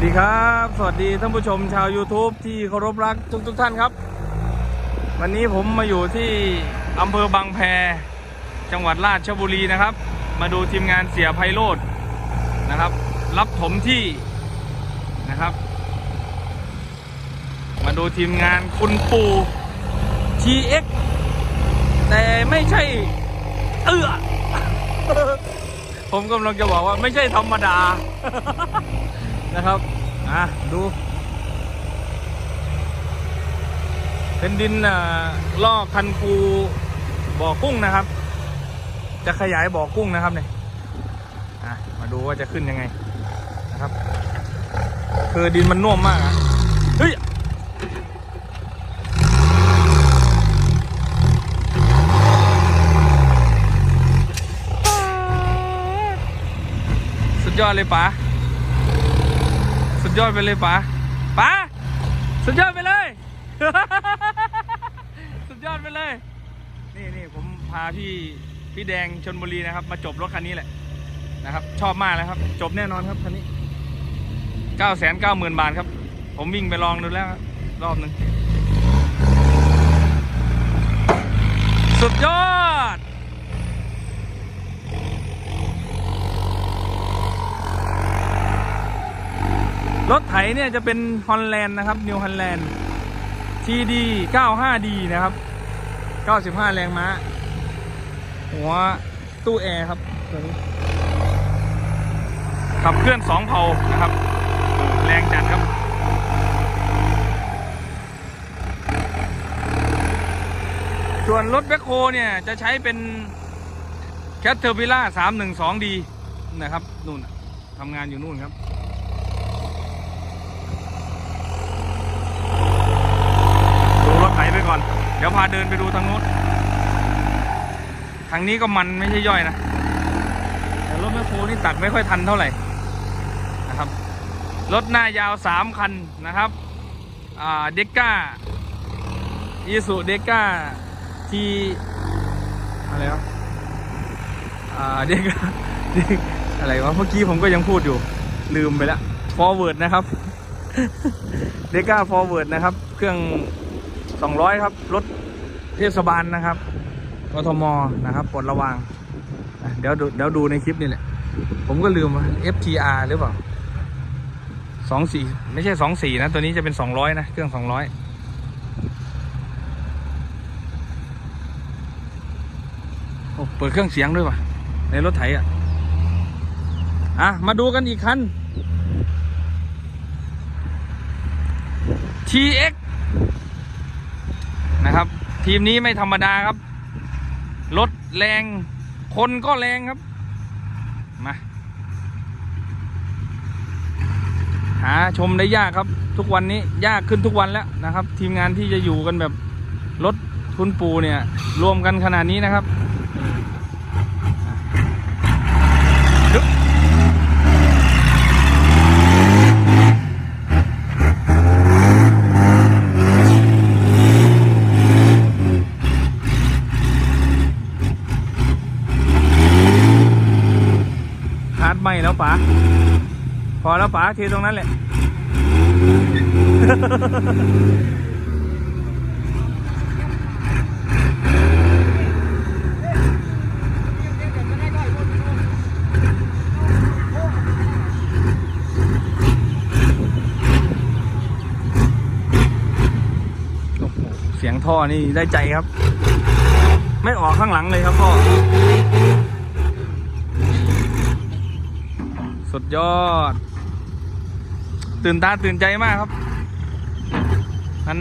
สดีครับ สวัสดีท่านผู้ชมชาว YouTube ที่เคารพรักทุกทุกๆท่านครับ วันนี้ผมมาอยู่ที่อำเภอบางแพ จังหวัดราชบุรีนะครับ มาดูทีมงานเสียไพโรธนะครับ รับถมที่นะครับ มาดูทีมงานคุณปู TX แต่ไม่ใช่เอื้อผมกำลังจะบอกว่าไม่ใช่ธรรมดา นะครับอะดูเป็นดินอ่าลอกคันปูบ่อกุ้งนะครับ จะขยายบ่อกุ้งนะครับเนี่ยอะมาดูว่าจะขึ้นยังไงนะครับ คือดินมันน่วมมากอะเฮ้ยสุดยอดเลยป๋า ยอดไปเลยป๋าป๋าสุดยอดไปเลย สุดยอดไปเลย นี่นี่ผมพาพี่พี่แดงชนบุรีนะครับ มาจบรถคันนี้แหละนะครับ ชอบมากเลยครับ จบแน่นอนครับคันนี้เก้าแสนเก้าหมื่นบาทครับ ผมวิ่งไปลองดูแล้วรอบหนึ่งสุดยอด รถไถเนี่ยจะเป็นฮอลแลนด์นะครับนิวฮอลแลนด์ TD 95D นะครับ 95 แรงม้า หัวตู้แอร์ครับตัวนี้ขับเคลื่อน2เผานะครับ แรงจัดครับ ส่วนรถแบคโฮเนี่ย จะใช้เป็น c a t e r p i l l a r 312D นะครับนู่นทำงานอยู่นู่นครับ ดูรถไถไปก่อน เดี๋ยวพาเดินไปดูทางนู้นทางนี้ก็มันไม่ใช่ย่อยนะ แต่รถแมคโครนี่ตัดไม่ค่อยทันเท่าไหร่นะครับ รถหน้ายาวสามคันนะครับเดก้าอีสุเดก้าทีอะไรวะอ่าเดก้าอะไรวะเมื่อกี้ผมก็ยังพูดอยู่ ลืมไปแล้ว forward นะครับเดก้า forward นะครับ เครื่อง 200 ครับ รถเทศบาลนะครับกทมนะครับปลดระวางเดี๋ยวดูเดี๋ยวดูในคลิปนี่แหละ ผมก็ลืมว่า FTR หรือเปล่า24ไม่ใช่24นะ ตัวนี้จะเป็น200นะ เครื่อง200โอ้เปิดเครื่องเสียงด้วยว่ะ ในรถไถอะ อะ มาดูกันอีกคัน TX นะครับ ทีมนี้ไม่ธรรมดาครับ รถแรง คนก็แรงครับ มา หาชมได้ยากครับ ทุกวันนี้ยากขึ้นทุกวันแล้วนะครับ ทีมงานที่จะอยู่กันแบบรถคุณปูเนี่ย รวมกันขนาดนี้นะครับดึ๊บฮาร์ดไม่แล้ว ป๋าพอแล้วป๋าเทตรงนั้นแหละโอ้โหเสียงท่อนี่ได้ใจครับ ไม่ออกข้างหลังเลยครับพ่อ สุดยอด ตื่นตาตื่นใจมากครับ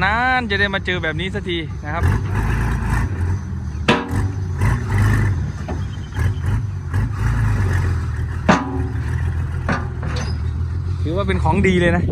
นานๆจะได้มาเจอแบบนี้สักทีนะครับ ถือว่าเป็นของดีเลยนะ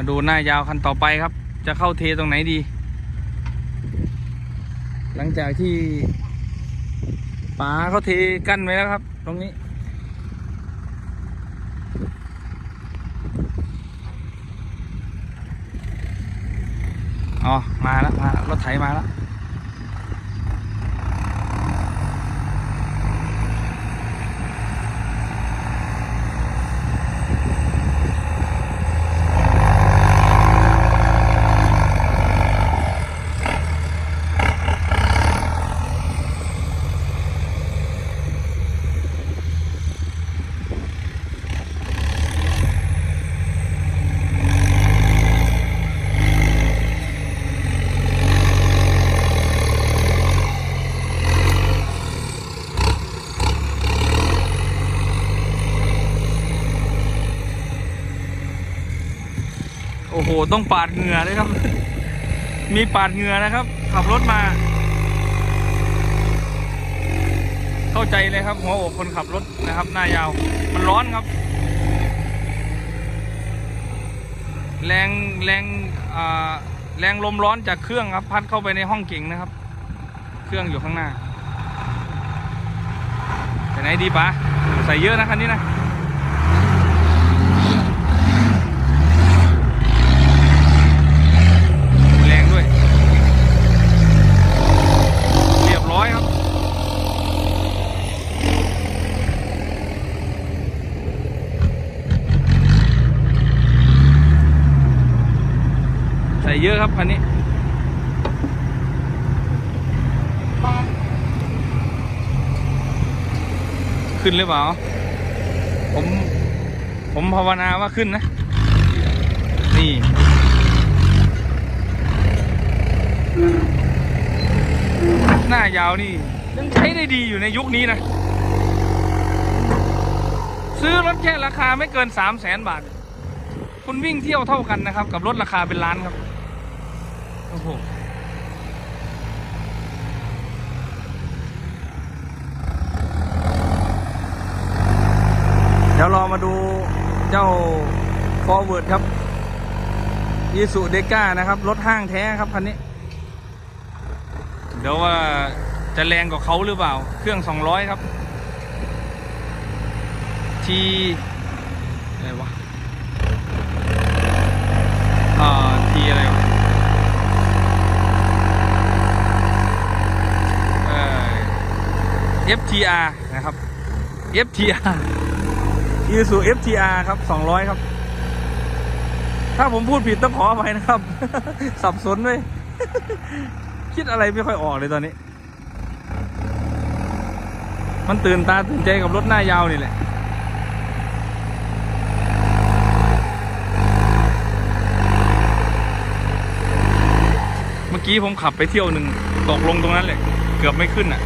าดูหน้ายาวคันต่อไปครับ จะเข้าเทตรงไหนดี หลังจากที่ป๋าเขาเทกั้นไว้แล้วครับ ตรงนี้ อ๋อ มาแล้ว มาแล้วรถไถมาแล้ว ต้องปาดเหงื่อเลยครับ มีปาดเหงื่อนะครับ ขับรถมา เข้าใจเลยครับ หัวอกคนขับรถนะครับ หน้ายาว มันร้อนครับ แรงแรงแรงลมร้อนจากเครื่องครับ พัดเข้าไปในห้องเก่งนะครับ เครื่องอยู่ข้างหน้าไปไหนดีปะใส่เยอะนะคันนี้นะ แรงด้วย เรียบร้อยครับ ใส่เยอะ คันนี้ขึ้นหรือเปล่า ผม ผมภาวนาว่าขึ้นนะ นี่หน้ายาวนี่ยังใช้ได้ดีอยู่ในยุคนี้นะ ซื้อรถแค่ราคาไม่เกินสามแสนบาท คุณวิ่งเที่ยวเท่ากันนะครับ กับรถราคาเป็นล้านครับ โอ้โหเดี๋ยวรอมาดูเจ้า Forward ครับยีสุเดก้านะครับ รถห้างแท้ครับคันนี้ เดี๋ยวว่าจะแรงกว่าเขาหรือเปล่า เครื่อง 200 ครับ ทีอะไรวะอ่าทีอะไรวะเอ่อ FTR นะครับ FTR อีซู FTR ครับ200 ครับ ถ้าผมพูดผิดต้องขออภัยนะครับ สับสนเลย คิดอะไรไม่ค่อยออกเลยตอนนี้ มันตื่นตาตื่นใจกับรถหน้ายาวนี่แหละเมื่อกี้ผมขับไปเที่ยวหนึ่งตกลงตรงนั้นเลยเกือบไม่ขึ้นอะ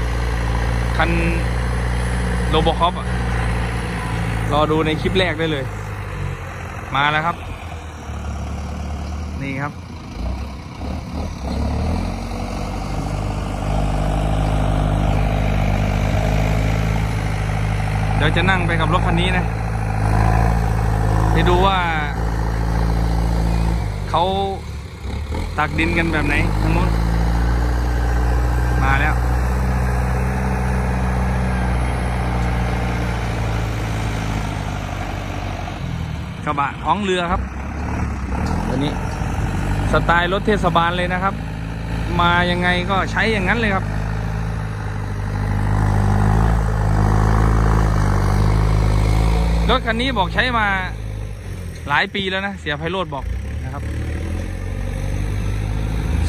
คันโรบอคอปอะรอดูในคลิปแรกได้เลย มาแล้วครับ นี่ครับเดี๋ยวจะนั่งไปกับรถคันนี้นะไปดูว่าเขาตักดินกันแบบไหนทางนู้นมาแล้ว กระบะท้องเรือครับตัวนี้สไตล์รถเทศบาลเลยนะครับ มายังไงก็ใช้อย่างนั้นเลยครับ รถคันนี้บอกใช้มาหลายปีแล้วนะ เสียไพโรธบอกนะครับ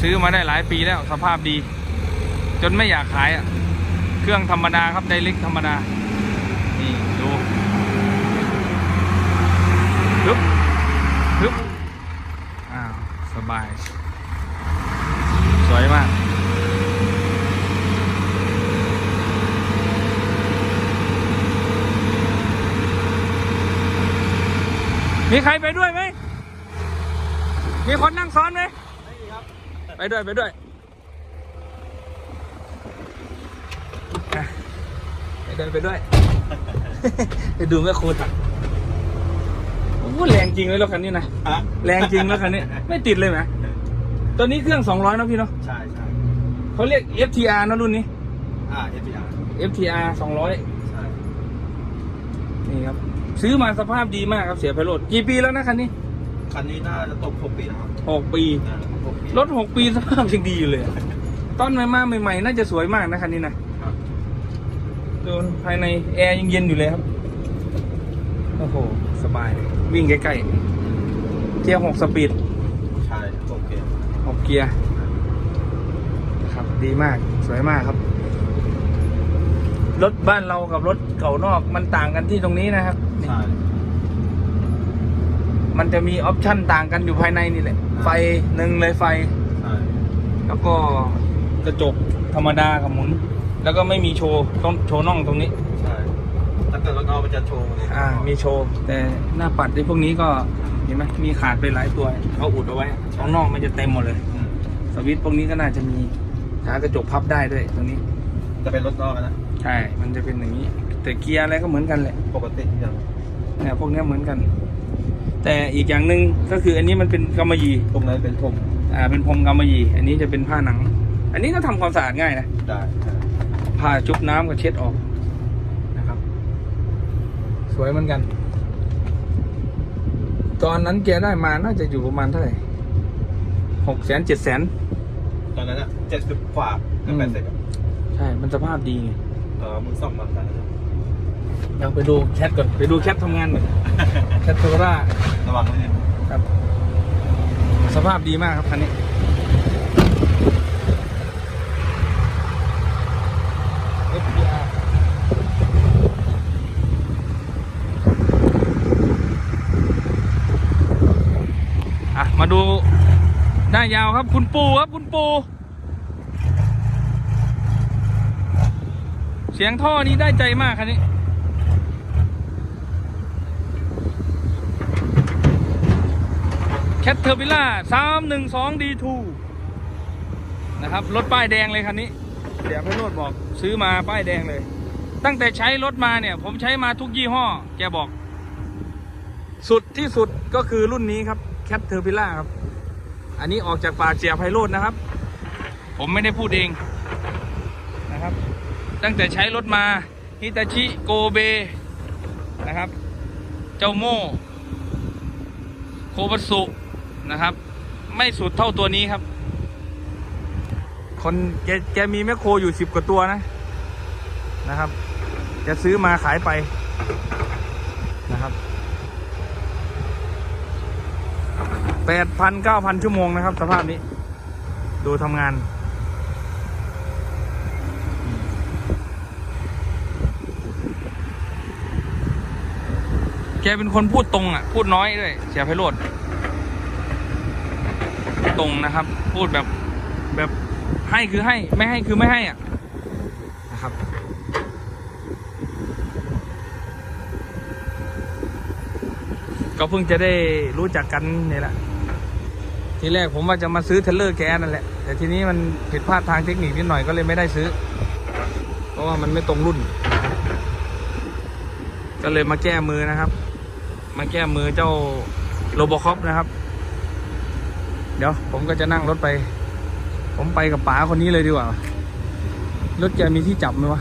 ซื้อมาได้หลายปีแล้วสภาพดี จนไม่อยากขายอะ เครื่องธรรมดาครับไดเล็กธรรมดา นี่ดู ฮึบฮึบอ้าว สบาย สวยมากมีใครไปด้วยไหม มีคนนั่งซ้อนไหมไปด้วยไปด้วยอะไปด้วยไปด้วย ไปดูแม่ครูตักผมโห แรงจริงเลยรถคันนี้นะอะแรงจริงรถคันนี้ ไม่ติดเลยไหมตัวนี้เครื่อง 200นะพี่เนาะใช่ใช่เขาเรียก FTR นะรุ่นนี้ อ่า FPR FTR 200ใช่นี่ครับ ซื้อมาสภาพดีมากครับเสียไพโรดกี่ปีแล้วนะคันนี้คันนี้น่าจะตก6ปีนะครับหกปีอ่าหกปีรถหกปีสภาพยังดีอยู่เลยอะตอนใหม่มาใหม่ๆน่าจะสวยมากนะคันนี้นะครับดูภายในแอร์ยังเย็นอยู่เลยครับ โอ้โห สบาย วิ่งใกล้ๆ เกียร์หกสปีดใช่โอเคหกเกียร์ครับดีมากสวยมากครับ รถบ้านเรากับรถเก่านอกมันต่างกันที่ตรงนี้นะครับนี่ใช่มันจะมีออปชั่นต่างกันอยู่ภายในนี่แหละ ไฟหนึ่งเลยไฟ ใช่แล้วก็กระจกธรรมดากับหมุน แล้วก็ไม่มีโชว์ต้องโชว์น่องตรงนี้ ใช่ถ้าเกิดรถนอก มันจะโชว์เลยอ่ามีโชว์แต่หน้าปัดในพวกนี้ก็เห็นไหมมีขาดไปหลายตัวเขาอุดเอาไว้ข้างนอกมันจะเต็มหมดเลยอืมสวิตช์พวกนี้ก็น่าจะมีขากระจกพับได้ด้วยตรงนี้ จะเป็นรถนอกนะ ใช่ มันจะเป็นอย่างนี้ แต่เกียร์อะไรก็เหมือนกันแหละ ปกติอย่างเนี่ยพวกเนี้ยเหมือนกัน แต่อีกอย่างหนึ่งก็คืออันนี้มันเป็นกำมะหยี่ตรงนั้นเป็นผมอ่าเป็นพรมกำมะหยี่ อันนี้จะเป็นผ้าหนัง อันนี้ก็ทำความสะอาดง่ายนะ ได้ใช่ผ้าจุบน้ำก็เช็ดออกนะครับ สวยเหมือนกัน ตอนนั้นแกได้มาน่าจะอยู่ประมาณเท่าไหร่หกแสนเจ็ดแสนตอนนั้นอะเจ็ดสิบกว่าอืกับมแปดสิบอะใช่ มันสภาพดีไงเออมือซ่อมมาขนาดนั้นเดี๋ยวไปดูแคทก่อน ไปดูแคททำงานก่อนแคทโทร่าระวังนิดนึงครับ สภาพดีมากครับคันนี้ FPR อะ มาดูหน้ายาวครับคุณปูครับคุณปู เสียงท่อนี้ได้ใจมากคันนี้ แคทเทอร์บิล่าสามหนึ่งสองดีทูนะครับ รถป้ายแดงเลยคันนี้ เดี๋ยวพี่โรดบอกซื้อมาป้ายแดงเลย ตั้งแต่ใช้รถมาเนี่ย ผมใช้มาทุกยี่ห้อ แกบอก สุดที่สุดก็คือรุ่นนี้ครับ แคทเทอร์บิล่าครับ อันนี้ออกจากป่าเสียไพโรดนะครับ ผมไม่ได้พูดเองนะครับ ตั้งแต่ใช้รถมาฮิตาชิโกเบนะครับ เจ้าโม่โคบัสุนะครับ ไม่สุดเท่าตัวนี้ครับ คนแกแกมีแมคโครอยู่สิบกว่าตัวนะนะครับ จะซื้อมาขายไปนะครับ แปดพันเก้าพันชั่วโมงนะครับ สภาพนี้ ดูทำงาน แกเป็นคนพูดตรงอะ พูดน้อยด้วย เสียไพโรดตรงนะครับ พูดแบบแบบให้คือให้ ไม่ให้คือไม่ให้อะนะครับ ก็เพิ่งจะได้รู้จักกันนี่แหละ ทีแรกผมว่าจะมาซื้อเทเลอร์แกนั่นแหละ แต่ทีนี้มันผิดพลาดทางเทคนิคนิดหน่อยก็เลยไม่ได้ซื้อ เพราะว่ามันไม่ตรงรุ่น ก็เลยมาแก้มือนะครับ มาแก้มือเจ้าโรบอคอปนะครับ เดี๋ยวผมก็จะนั่งรถไป ผมไปกับป๋าคนนี้เลยดีกว่า รถแกมีที่จับไหมวะ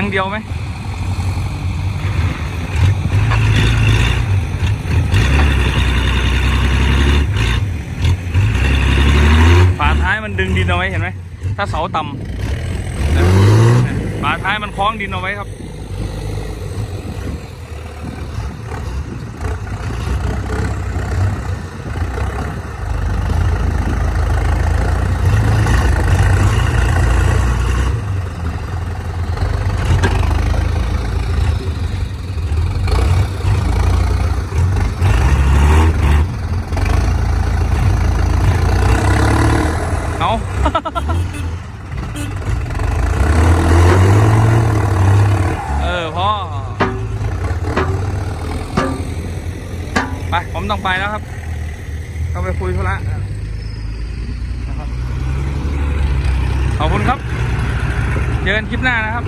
ทั้งเดียวไหมฝาท้ายมันดึงดินเอาไว้เห็นไหมถ้าเสาต่ำฝาท้ายมันคล้องดินเอาไว้ครับ เอา เออพ่อ ไป ผมต้องไปแล้วครับ ต้องไปคุยธุระนะครับ ขอบคุณครับ เจอกันคลิปหน้านะครับ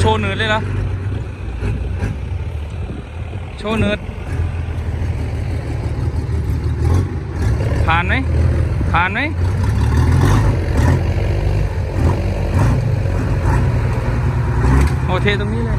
โชว์เนิร์ดเลยเหรอ โชว์เนิร์ดผ่านไหมผ่านไหมโอเทตรงนี้เลย